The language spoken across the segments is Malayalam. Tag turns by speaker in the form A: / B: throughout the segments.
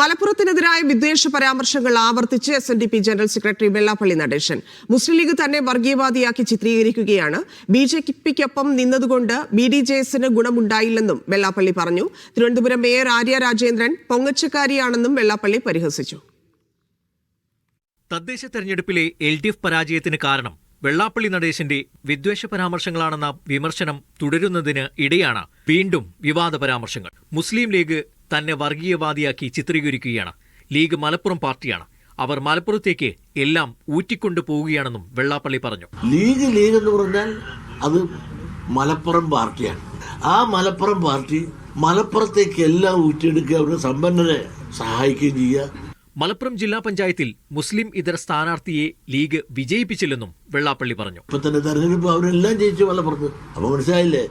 A: മലപ്പുറത്തിനെതിരായ വിദ്വേഷ പരാമർശങ്ങൾ ആവർത്തിച്ച് S N D P general secretary Vellappally Natesan Muslim league തന്നെ വർഗീയവാദിയാക്കി ചിത്രീകരിക്കുകയാണ് ബി ജെ പിക്കൊപ്പം നിന്നതുകൊണ്ട് ബി ഡി ജെ എസിന് ഗുണമുണ്ടായില്ലെന്നും വെള്ളാപ്പള്ളി പറഞ്ഞു തിരുവനന്തപുരം മേയർ ആര്യ രാജേന്ദ്രൻ പൊങ്ങച്ചക്കാരിയാണെന്നും വെള്ളാപ്പള്ളി പരിഹസിച്ചു
B: തദ്ദേശ തെരഞ്ഞെടുപ്പിലെ എൽ ഡി എഫ് പരാജയത്തിന് കാരണം വെള്ളാപ്പള്ളി നടേശന്റെ വിദ്വേഷ പരാമർശങ്ങളാണെന്ന വിമർശനം തുടരുന്നതിന് ഇടെയാണ് വീണ്ടും വിവാദ പരാമർശങ്ങൾ മുസ്ലിം ലീഗ് തന്നെ വർഗീയവാദിയാക്കി ചിത്രീകരിക്കുകയാണ് ലീഗ് മലപ്പുറം പാർട്ടിയാണ് അവർ മലപ്പുറത്തേക്ക് എല്ലാം ഊറ്റിക്കൊണ്ടു പോവുകയാണെന്നും വെള്ളാപ്പള്ളി പറഞ്ഞു
C: ലീഗ് ലീഗ് എന്ന് പറഞ്ഞാൽ അത് മലപ്പുറം പാർട്ടിയാണ് ആ മലപ്പുറം പാർട്ടി മലപ്പുറത്തേക്ക് എല്ലാം ഊറ്റിയെടുക്കുക അവരുടെ സമ്പന്നരെ സഹായിക്കുകയും ചെയ്യുക
B: മലപ്പുറം ജില്ലാ പഞ്ചായത്തിൽ മുസ്ലിം ഇതര സ്ഥാനാർത്ഥിയെ ലീഗ് വിജയിപ്പിച്ചില്ലെന്നും വെള്ളാപ്പള്ളി പറഞ്ഞു
C: ഇപ്പൊ തന്നെ തെരഞ്ഞെടുപ്പ് അവരെല്ലാം ജയിച്ചു മലപ്പുറത്ത് അപ്പൊ മനസ്സിലായില്ലേ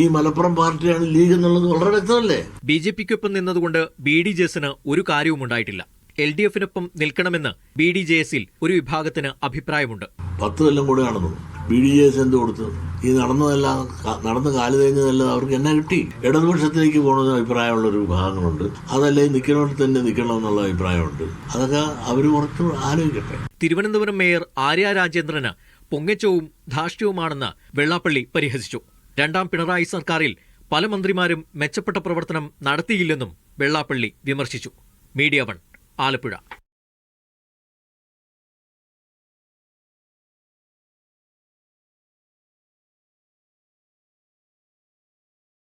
C: ഈ മലപ്പുറം പാർട്ടിയാണ് ലീഗ് എന്നുള്ളത് വളരെ വ്യക്തമല്ലേ
B: ബി ജെ പിക്കൊപ്പം നിന്നതുകൊണ്ട് ബി ഡി ജെ എസിന് ഒരു കാര്യവും ഉണ്ടായിട്ടില്ല എൽ ഡി എഫിനൊപ്പം നിൽക്കണമെന്ന് ബി ഡി ജെ എസിൽ ഒരു വിഭാഗത്തിന് അഭിപ്രായമുണ്ട്
C: പത്ത് കൊല്ലം കൂടെ നടന്നു ബി ഡി ജെ എസ് എന്ത് കൊടുത്തു ഈ നടന്നതെല്ലാം നടന്ന കാലു തേഞ്ഞതെല്ലാം അവർക്ക് എന്നാ കിട്ടി ഇടതുപക്ഷത്തിലേക്ക് പോകണമെന്ന് അഭിപ്രായമുള്ള ഒരു വിഭാഗങ്ങളുണ്ട് അതല്ലേ നിൽക്കണമെങ്കിൽ തന്നെ നിൽക്കണം എന്നുള്ള അഭിപ്രായമുണ്ട് അതൊക്കെ അവർ കുറച്ച് ആലോചിക്കട്ടെ
B: തിരുവനന്തപുരം മേയർ ആര്യ രാജേന്ദ്രന് പൊങ്ങച്ചവും ധാർഷ്ട്യവുമാണെന്ന് വെള്ളാപ്പള്ളി പരിഹസിച്ചു രണ്ടാം പിണറായി സർക്കാരിൽ പല മന്ത്രിമാരും മെച്ചപ്പെട്ട പ്രവർത്തനം നടത്തിയില്ലെന്നും വെള്ളാപ്പള്ളി വിമർശിച്ചു മീഡിയ വൺ ആലപ്പുഴ